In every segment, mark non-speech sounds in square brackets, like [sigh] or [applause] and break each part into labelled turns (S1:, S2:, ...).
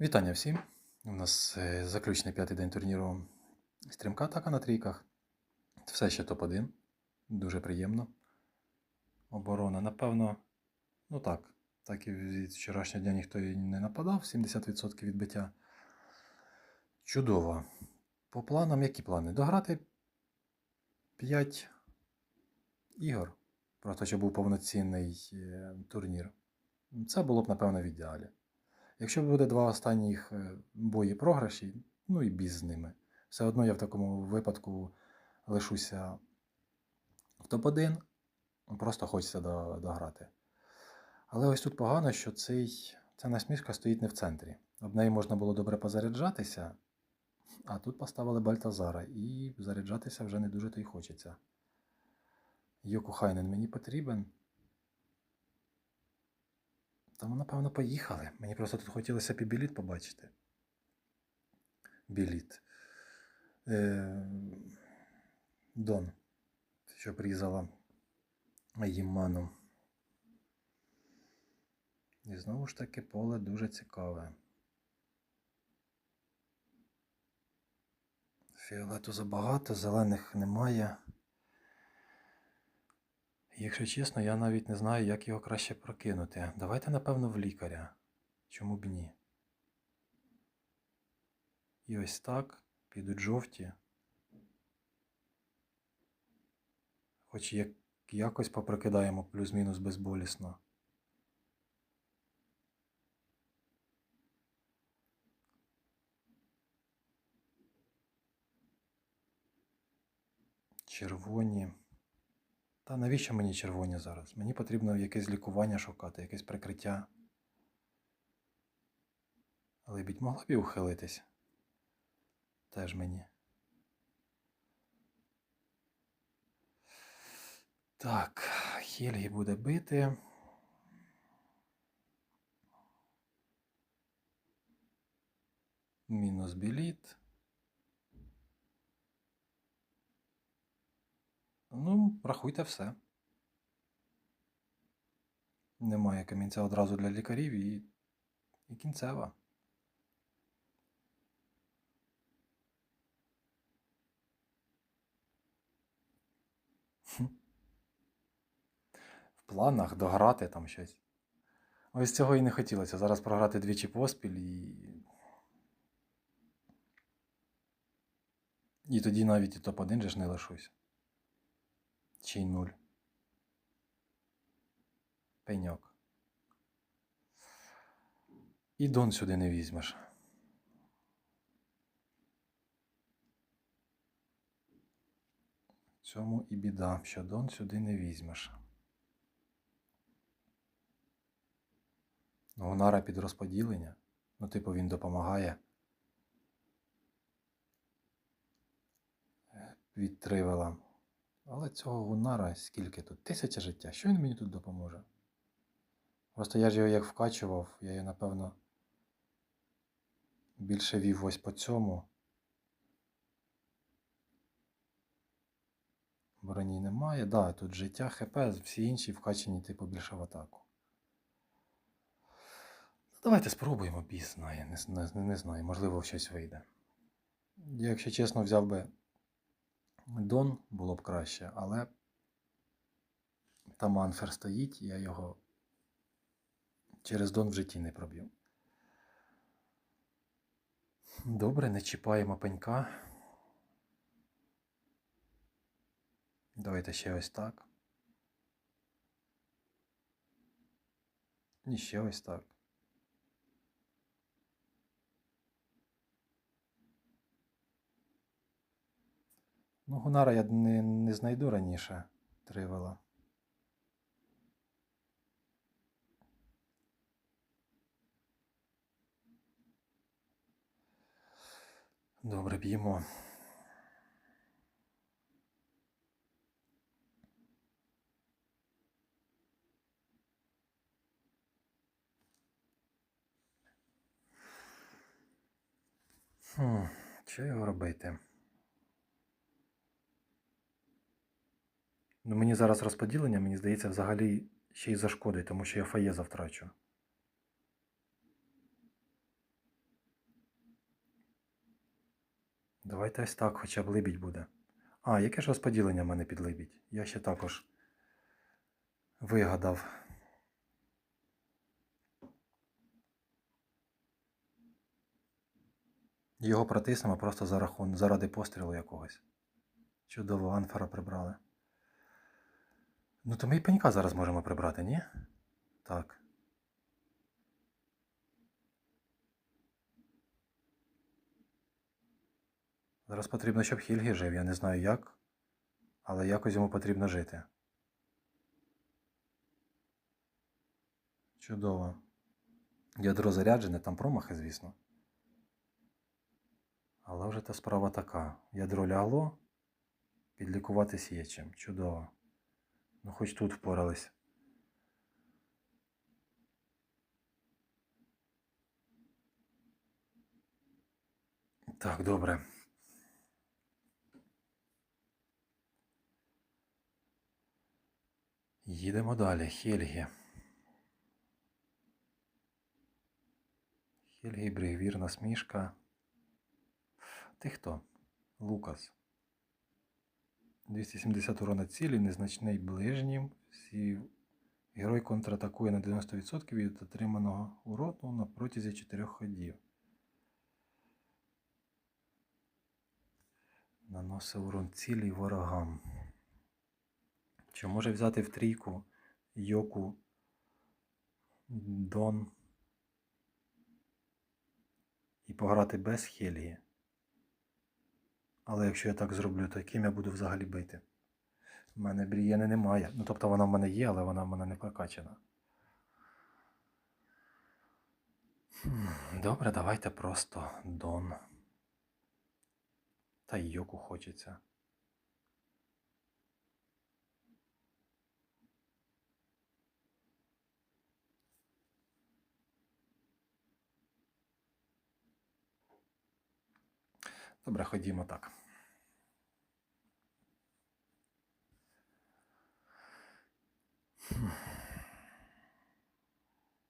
S1: Вітання всім. У нас е, заключний п'ятий день турніру стрімка атака на трійках. Все ще топ-1. Дуже приємно. Оборона, напевно, ну так. Так і від вчорашнього дня ніхто і не нападав, 70% відбиття. Чудово. По планам, які плани? Дограти 5 ігор. Просто щоб був повноцінний е, турнір. Це було б, напевно, в ідеалі. Якщо буде два останніх е, бої програші, ну і біз з ними. Все одно я в такому випадку лишуся в топ-1, просто хочеться дограти. Але ось тут погано, що цей, ця насмішка стоїть не в центрі. Об неї можна було добре позаряджатися, а тут поставили Бальтазара, і заряджатися вже не дуже то й хочеться. Йоку Хайнен мені потрібен. Тому, напевно, поїхали. Мені просто тут хотілося б і біліт побачити. Біліт. Е, Дон, що призала їм ману. І знову ж таки поле дуже цікаве. Фіолету забагато, зелених немає. Якщо чесно, я навіть не знаю, як його краще прокинути. Давайте, напевно, в лікаря. Чому б ні? І ось так підуть жовті. Хоч як, якось попрокидаємо плюс-мінус безболісно. Червоні. Та навіщо мені червоні зараз? Мені потрібно якесь лікування шукати, якесь прикриття. Лебідь могла б і ухилитись. Теж мені. Так, Хельгі буде бити. Мінус біліт. Ну, рахуйте все. Немає камінця одразу для лікарів і, і кінцева. В планах дограти там щось. Ось цього і не хотілося. Зараз програти двічі поспіль і. І тоді навіть і топ-1 же ж не лишусь. Чи й нуль. Пеньок. І дон сюди не візьмеш. Цьому і біда, що дон сюди не візьмеш. Гунара під розподілення. Ну, типу, він допомагає. Від тривела. Але цього гунара скільки тут? Тисяча життя. Що він мені тут допоможе? Просто я ж його як вкачував, я його, напевно, більше вів ось по цьому. Броні немає. Да, тут життя, ХП, всі інші вкачані, типу, більше в атаку. Ну, Давайте спробуємо, біс знає, не, не, не знаю, можливо, щось вийде. Якщо чесно, взяв би Дон було б краще, але там Анфер стоїть, я його через Дон в житті не проб'ю. Добре, не чіпаємо пенька. Давайте ще ось так. І ще ось так. Ну, Гунара я не, не знайду раніше тривела. Добре, б'ємо. Хм, що його робити? Ну, мені зараз розподілення, мені здається, взагалі ще й зашкодить, тому що я фаєза втрачу. Давайте ось так, хоча б либідь буде. А, яке ж розподілення в мене під либідь? Я ще також вигадав. Його протиснемо просто за рахун, заради пострілу якогось. Чудово, анфера прибрали. Ну, то ми і пенька зараз можемо прибрати, ні? Так. Зараз потрібно, щоб Хільгі жив. Я не знаю як, але якось йому потрібно жити. Чудово. Ядро заряджене, там промахи, звісно. Але вже та справа така. Ядро лягло, підлікуватись є чим. Чудово. Ну, хоч тут впорались. Так, добре. Їдемо далі. Хельгі. Хельгі, Бригвір, насмішка. Ти хто? Лукас. 270 урона цілі, незначний ближнім. Всі... Герой контратакує на 90% від отриманого урону на протязі 4 ходів. Наносить урон цілі ворогам. Чи може взяти в трійку Йоку Дон і пограти без Хелії? Але якщо я так зроблю, то ким я буду взагалі бити? У мене брієни немає. Ну, тобто вона в мене є, але вона в мене не прокачана. Добре, давайте просто Дон. Та й Йоку хочеться. Добре, ходімо так.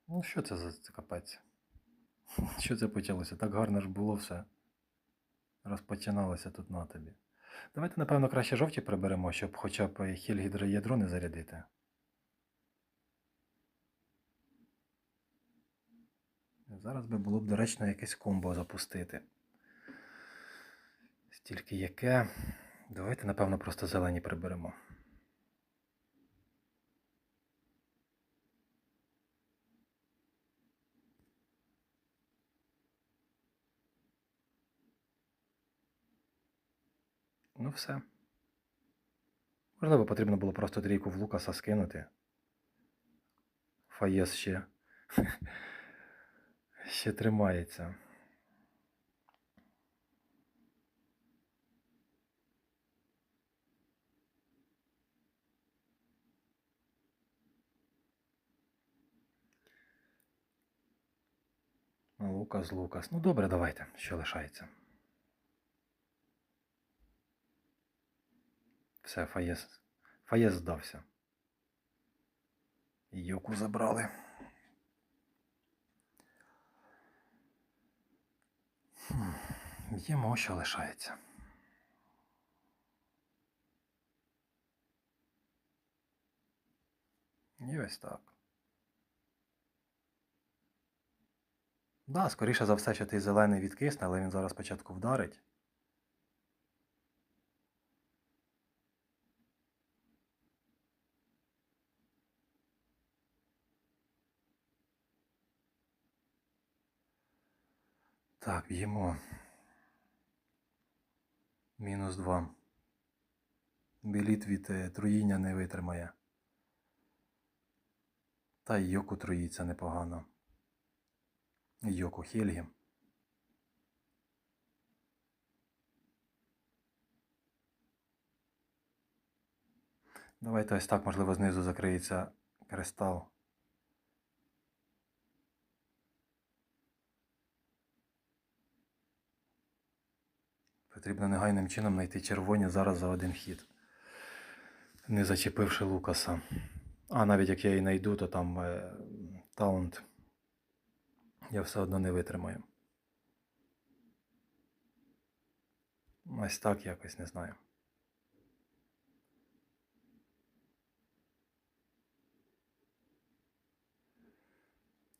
S1: Ну, що це за це капець? [laughs] Що це почалося? Так гарно ж було все. Розпочиналося тут на тобі. Давайте, напевно, краще жовті приберемо, щоб хоча б хільгідроядро не зарядити. Зараз би було б доречно якесь комбо запустити. Стільки яке. Давайте, напевно, просто зелені приберемо. Ну, все. Можливо, потрібно було просто трійку в Лукаса скинути. Фаєс ще. [laughs] ще тримається. Лукас, Лукас. Ну добре, давайте, що лишається. Все, Фаєс. Фаєс здався. Йоку забрали. Їмо, що лишається. І ось так. Да, скоріше за все, що той зелений відкисне, але він зараз спочатку вдарить. Так, б'ємо. Мінус 2. Біліт від е, труїння не витримає. Та й йоку труїться непогано. Йоку Хельгі. Давайте ось так, можливо, знизу закриється кристал. Потрібно негайним чином знайти червоні зараз за один хід. Не зачепивши Лукаса. А навіть як я і знайду, то там е, таунт я все одно не витримаю. Ось так якось не знаю.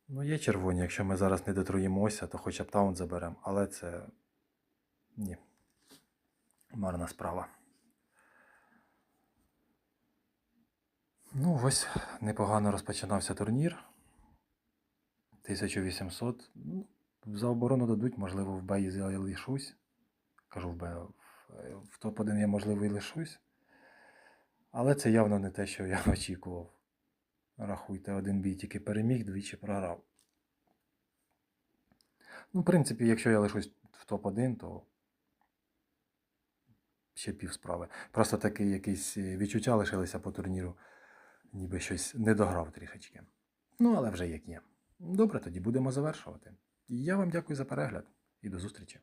S1: Ну, є червоні, якщо ми зараз не дотруїмося, то хоча б таунт заберемо, але це. Ні. Марна справа. Ну, ось непогано розпочинався турнір. 1800. Ну, за оборону дадуть, можливо, в Б я лишусь. Кажу в Б. В, в топ-1 я, можливо, і лишусь. Але це явно не те, що я [laughs] очікував. Рахуйте, один бій тільки переміг, двічі програв. Ну, в принципі, якщо я лишусь в топ-1, то ще пів справи. Просто такі якісь е, відчуття лишилися по турніру, ніби щось не дограв трішечки. Ну, але вже як є. Добре, тоді будемо завершувати. Я вам дякую за перегляд і до зустрічі.